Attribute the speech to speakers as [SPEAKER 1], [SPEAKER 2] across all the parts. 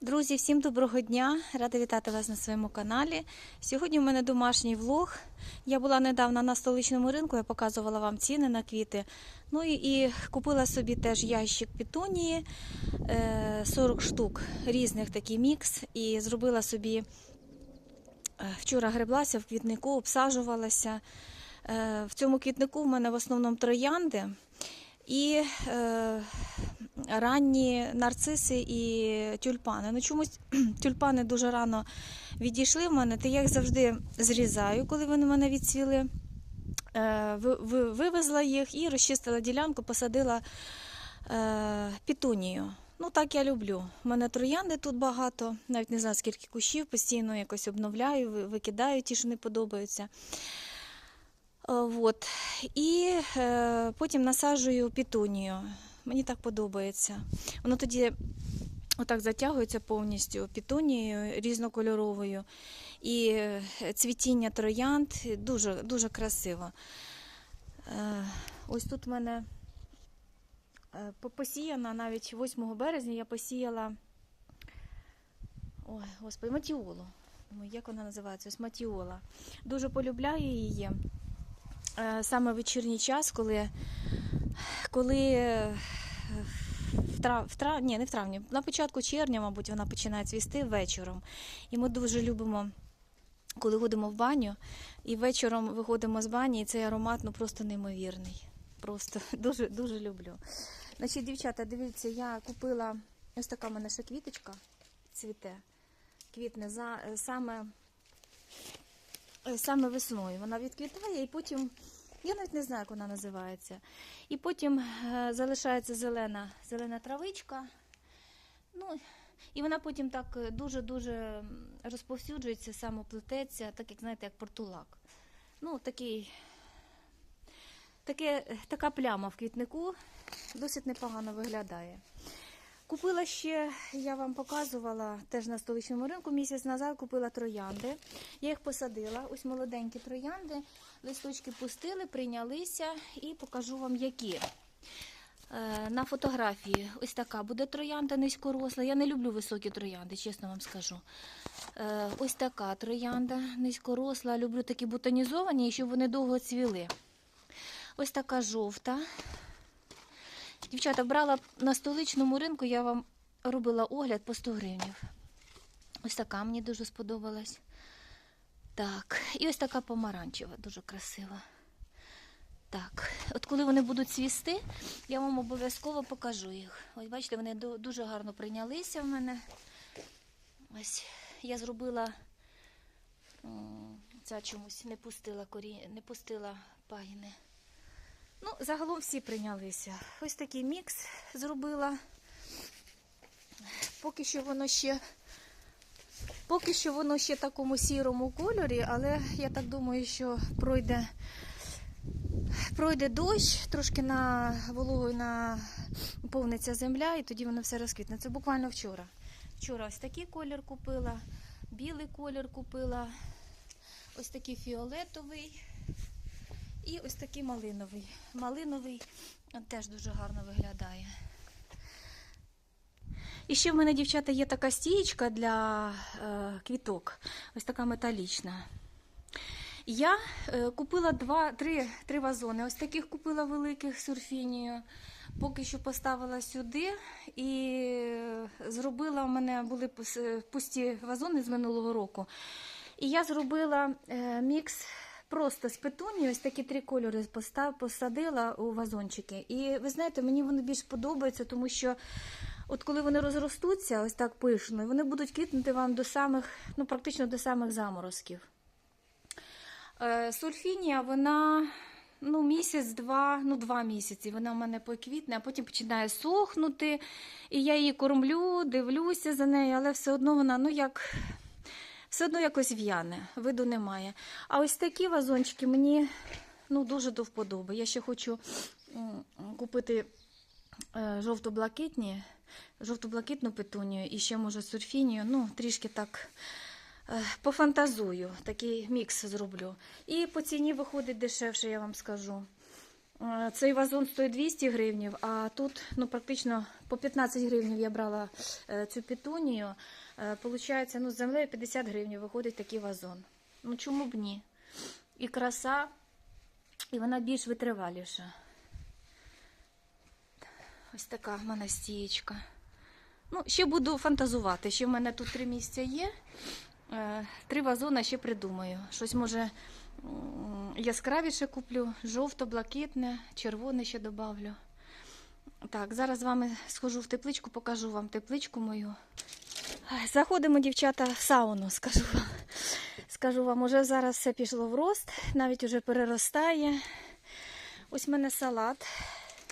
[SPEAKER 1] Друзі, всім доброго дня! Рада вітати вас на своєму каналі. Сьогодні у мене домашній влог. Я була недавно на столичному ринку, я показувала вам ціни на квіти. Ну і, і купила собі теж ящик петунії, е, 40 штук різних такий мікс. І зробила собі е, вчора греблася в квітнику, обсаджувалася. Е, В цьому квітнику в мене в основному троянди. І е, ранні нарциси і тюльпани. Ну чомусь тюльпани дуже рано відійшли в мене, то я їх завжди зрізаю, коли вони в мене відцвіли. Е, ви- ви- вивезла їх і розчистила ділянку, посадила е, пітунію. Ну, так я люблю. У мене троянди тут багато, навіть не знаю, скільки кущів, постійно якось обновляю, викидаю ті, що не подобаються. Е, Вот. І е, потім насаджую пітунію. Мені так подобається. Воно тоді отак затягується повністю пітунією різнокольоровою. І е, цвітіння троянд дуже, дуже красиво. Е, ось тут в мене е, посіяна навіть 8 березня я посіяла ой, господи, матіолу. Як вона називається? Ось матіола. Дуже полюбляю її. Е, Саме вечірній час, коли, коли е, в трав, в трав, ні, не в травні, на початку червня, мабуть, вона починає цвісти вечором. І ми дуже любимо, коли ходимо в баню, і вечором виходимо з бані, і цей аромат ну, просто неймовірний. Просто дуже, дуже люблю. Значить, дівчата, дивіться, я купила ось така в мене ще квіточка цвіте. Квітне за, саме саме весною. Вона відквітає і потім, я навіть не знаю, як вона називається. І потім е, залишається зелена, зелена травичка. Ну, і вона потім так е, дуже-дуже розповсюджується, самоплететься, так як знаєте, як портулак. Ну, такий, таке, така пляма в квітнику досить непогано виглядає. Купила ще, я вам показувала теж на столичному ринку місяць назад купила троянди. Я їх посадила. Ось молоденькі троянди. Листочки пустили, прийнялися і покажу вам які. Е, На фотографії ось така буде троянда низькоросла. Я не люблю високі троянди, чесно вам скажу. Е, Ось така троянда низькоросла. Люблю такі бутонізовані, щоб вони довго цвіли. Ось така жовта. Дівчата, брала на столичному ринку, я вам робила огляд по 100 гривнів. Ось така мені дуже сподобалась. Так, і ось така помаранчева, дуже красива. Так, от коли вони будуть цвісти, я вам обов'язково покажу їх. Ось бачите, вони дуже гарно прийнялися в мене. Ось я зробила ця чомусь не пустила корі... не пустила пагіни. Ну, загалом всі прийнялися. Ось такий мікс зробила. Поки що воно ще. Поки що воно ще в такому сірому кольорі, але я так думаю, що пройде, пройде дощ, трошки на вологою наповниться земля, і тоді воно все розквітне. Це буквально вчора. Вчора ось такий колір купила, білий колір купила, ось такий фіолетовий. І ось такий малиновий. Малиновий е, теж дуже гарно виглядає. І ще в мене, дівчата, є така стієчка для е, квіток, ось така металічна. Я е, купила два, три, три вазони. Ось таких купила великих сурфінію. Поки що поставила сюди і е, зробила, у мене були пусті вазони з минулого року. І я зробила е, мікс просто з петунії, ось такі три кольори постав, посадила у вазончики. І ви знаєте, мені вони більш подобаються, тому що от коли вони розростуться, ось так пишно, вони будуть квітнути вам до самих, ну практично до самих заморозків. Е, Сульфінія, вона ну, місяць-два, ну два місяці. Вона в мене поквітне, а потім починає сохнути. І я її кормлю, дивлюся за нею, але все одно вона, ну як. Все одно якось в'яне, виду немає. А ось такі вазончики мені ну, дуже до вподоби. Я ще хочу купити е, жовто-блакитні, жовто-блакитну петунію і ще, може, сурфінію. Ну, трішки так е, пофантазую, такий мікс зроблю. І по ціні виходить дешевше, я вам скажу. Е, Цей вазон стоїть 200 гривнів, а тут ну, практично по 15 гривнів я брала цю петунію. Е, Получається, ну, з землею 50 гривень виходить такий вазон. Ну чому б ні? І краса, і вона більш витриваліша. Ось така в мене стієчка. Ну, ще буду фантазувати. Ще в мене тут три місця є. Е, Три вазона ще придумаю. Щось може яскравіше куплю, жовто-блакитне, червоне ще добавлю. Так, зараз з вами схожу в тепличку, покажу вам тепличку мою. Заходимо, дівчата, в сауну, скажу вам. Скажу вам, уже зараз все пішло в рост, навіть уже переростає. Ось в мене салат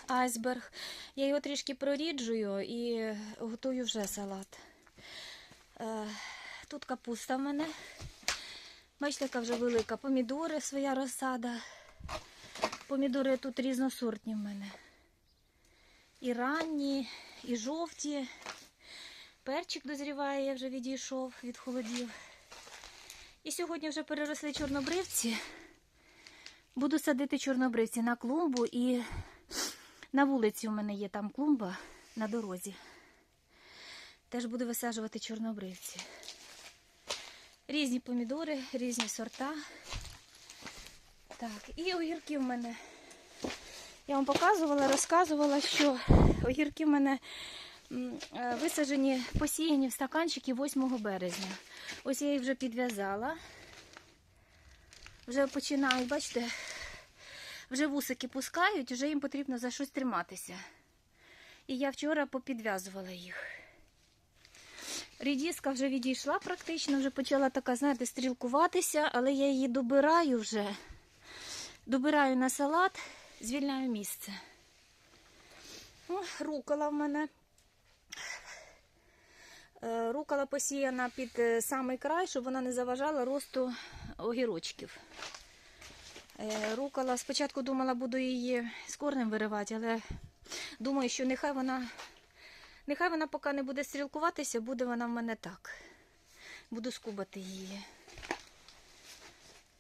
[SPEAKER 1] айсберг. Я його трішки проріджую і готую вже салат. Е, Тут капуста в мене. Бачите, яка вже велика. Помідори, своя розсада. Помідори тут різносортні в мене. І ранні, і жовті. Перчик дозріває, я вже відійшов від холодів. І сьогодні вже переросли чорнобривці. Буду садити чорнобривці на клумбу і на вулиці у мене є там клумба на дорозі. Теж буду висаджувати чорнобривці. Різні помідори, різні сорта. Так, і огірки в мене. Я вам показувала, розказувала, що огірки в мене висаджені, посіяні в стаканчики 8 березня. Ось я їх вже підв'язала. Вже починають, бачите, вже вусики пускають, вже їм потрібно за щось триматися. І я вчора попідв'язувала їх. Рідіска вже відійшла практично, вже почала така, знаєте, стрілкуватися, але я її добираю вже. Добираю на салат, звільняю місце. О, рукола в мене. Е, Рукола посіяна під е, самий край, щоб вона не заважала росту огірочків. Е, Рукола спочатку думала, буду її з корнем виривати, але думаю, що нехай вона, нехай вона поки не буде стрілкуватися, буде вона в мене так. Буду скубати її.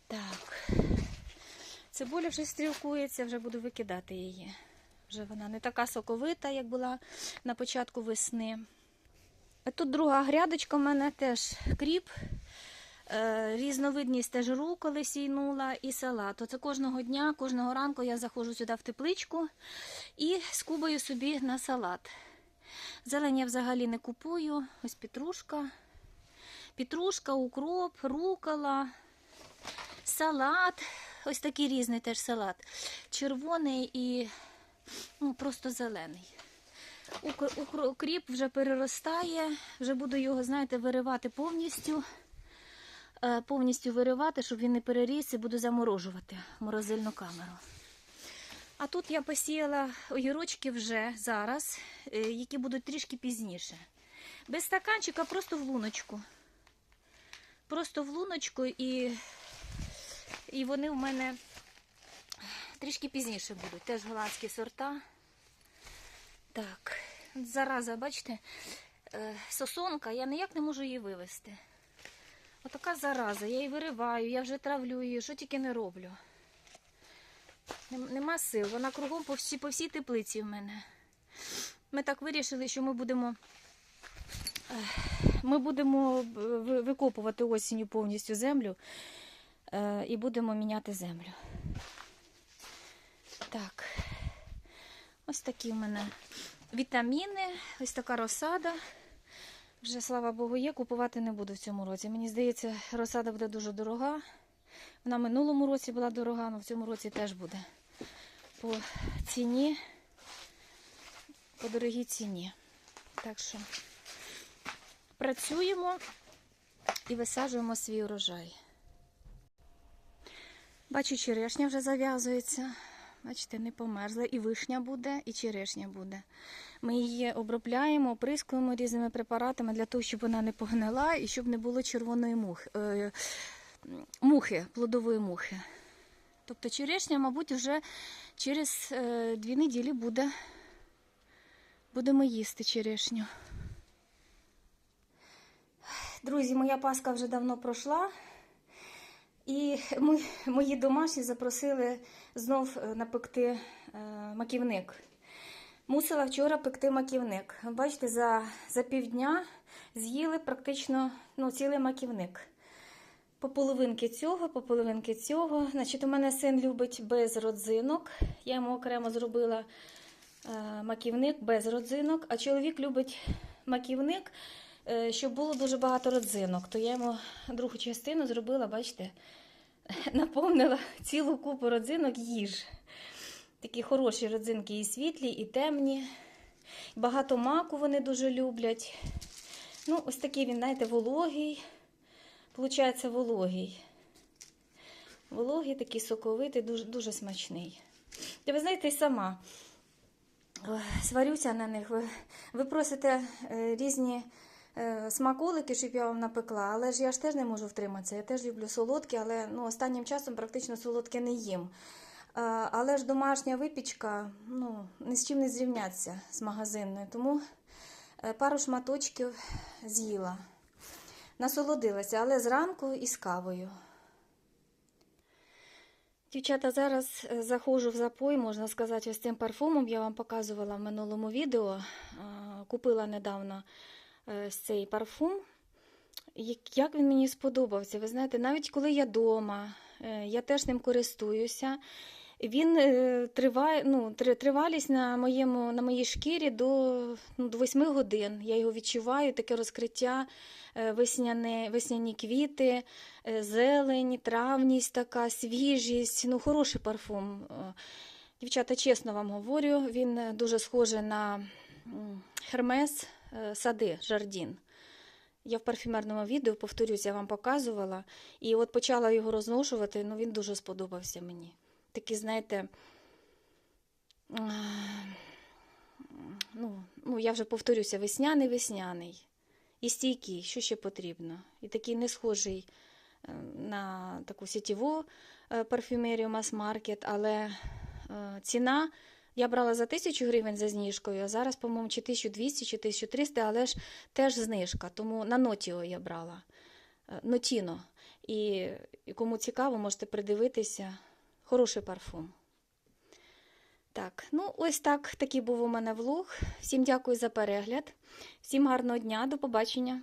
[SPEAKER 1] Так. Цибуля вже стрілкується, вже буду викидати її. Вже вона не така соковита, як була на початку весни. Тут друга грядочка в мене теж кріп. Е, Різновидність теж руколи сійнула і салат. Оце кожного дня, кожного ранку я заходжу сюди в тепличку і скубаю собі на салат. Зелень я взагалі не купую. Ось петрушка. Петрушка, укроп, рукола, салат. Ось такий різний теж салат. Червоний і ну, просто зелений. Укр- укр- Укріп вже переростає, вже буду його, знаєте, виривати повністю. Е, Повністю виривати, щоб він не переріс, і буду заморожувати морозильну камеру. А тут я посіяла огірочки вже зараз, е, які будуть трішки пізніше. Без стаканчика, просто в луночку. Просто в луночку і, і вони в мене трішки пізніше будуть. Теж голландські сорта. Так, зараза, бачите, е, сосонка, я ніяк не можу її вивезти. Отака зараза, я її вириваю, я вже травлю її, що тільки не роблю. Нема сил, вона кругом по всій, по всій теплиці в мене. Ми так вирішили, що ми будемо, ми будемо е, викопувати осінню повністю землю е, і будемо міняти землю. Так, ось такі в мене вітаміни, ось така розсада. Вже, слава Богу, є, купувати не буду в цьому році. Мені здається, розсада буде дуже дорога. Вона минулому році була дорога, але в цьому році теж буде. По ціні, по дорогій ціні. Так що працюємо і висаджуємо свій урожай. Бачу, черешня вже зав'язується. Бачите, не померзла. І вишня буде, і черешня буде. Ми її обробляємо, оприскуємо різними препаратами для того, щоб вона не погнила і щоб не було червоної мухи, е, мухи плодової мухи. Тобто черешня, мабуть, вже через е, дві неділі буде. Будемо їсти черешню. Друзі, моя паска вже давно пройшла. І мої, домашні запросили знов е, напекти е, маківник. Мусила вчора пекти маківник. Бачите, за, за півдня з'їли практично ну, цілий маківник. По половинки цього, по половинки цього. Значить, у мене син любить без родзинок. Я йому окремо зробила е, маківник без родзинок, а чоловік любить маківник, щоб було дуже багато родзинок. То я йому другу частину зробила, бачите, наповнила цілу купу родзинок їж. Такі хороші родзинки і світлі, і темні. Багато маку вони дуже люблять. Ну, ось такий він, знаєте, вологий. Получається вологий. Вологий, такий соковитий, дуже, дуже смачний. І ви знаєте, сама сварюся на них. Ви, просите е, різні е, смаколики, щоб я вам напекла, але ж я ж теж не можу втриматися. Я теж люблю солодкі, але ну, останнім часом практично солодке не їм. Але ж домашня випічка ну, ні з чим не зрівняться з магазинною. Тому е, пару шматочків з'їла. Насолодилася, але зранку і з кавою. Дівчата, зараз е, заходжу в запой, можна сказати, ось цим парфумом. Я вам показувала в минулому відео. Купила недавно е, цей парфум. Як- він мені сподобався, ви знаєте, навіть коли я вдома, я теж ним користуюся. Він е, триває, ну, тривалість на, моєму, на моїй шкірі до, ну, до 8 годин. Я його відчуваю, таке розкриття, е, весняне, весняні квіти, е, зелень, травність така, свіжість. Ну, хороший парфум. Е, Дівчата, чесно вам говорю, він е, дуже схожий на Хермес е, сади Жардін. Я в парфюмерному відео, повторюсь, я вам показувала. І от почала його розношувати, ну він дуже сподобався мені. Такий, знаєте, ну, ну, я вже повторюся, весняний, весняний. І стійкий, що ще потрібно. І такий не схожий е, на таку сітєву е, парфюмерію мас-маркет, але е, ціна я брала за 1000 гривень за знижкою, а зараз, по-моєму, чи 1200, чи 1300, але ж теж знижка. Тому на Нотіо я брала. Е, Нотіно. І, і кому цікаво, можете придивитися. Хороший парфум. Так, ну ось так. Такий був у мене влог. Всім дякую за перегляд. Всім гарного дня, до побачення.